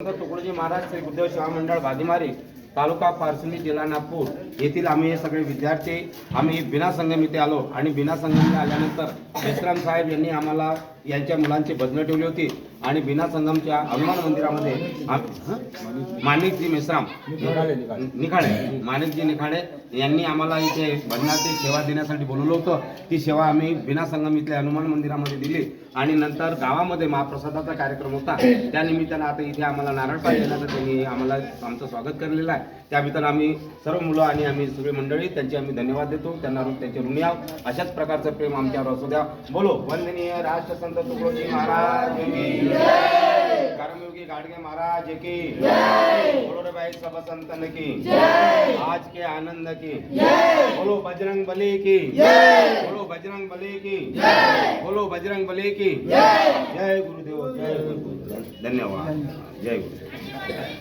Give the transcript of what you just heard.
तुकडोजी महाराज श्री गुरुदेव सेवा मंडळ भादीमारी तालुका पारसुनी जिल्हा नागपूर येथील आम्ही हे सगळे विद्यार्थी आम्ही बिना संगम इथे आलो आणि बिना संगम इथे आल्यानंतर मेश्राम साहेब यांनी आम्हाला यांच्या मुलांची भजनं ठेवली होती आणि बिना संगमच्या हनुमान मंदिरामध्ये? माणिकजी मेश्राम निखाडे माणिकजी निखाडे यांनी आम्हाला इथे भजनाची सेवा देण्यासाठी बोलवलं होतं. ती सेवा आम्ही बिना संगम इथल्या हनुमान मंदिरामध्ये दिली. आणि नंतर गावामध्ये महाप्रसादाचा कार्यक्रम होता. त्या निमित्तानं आता इथे आम्हाला नारळ पाहिजे त्यांनी आम्हाला आमचं स्वागत केलेलं आहे. त्याबद्दल आम्ही सर्व मुलं आणि आम्ही सगळी मंडळी त्यांचे आम्ही धन्यवाद देतो. त्यांना त्यांचे ऋणी आहोत. अशाच प्रकारचं प्रेम आमच्यावर असू द्या. बोलो वंदनीय राष्ट्रसंत तुकडोजी महाराज कर्मयोगी गाडगे महाराज की भाई सब संतन की आज के आनंद की. बोलो बजरंग बली की. बोलो बजरंग बली की. बोलो बजरंग बली की. जय गुरुदेव जय गुरुदेव. धन्यवाद. जय गुरुदेव.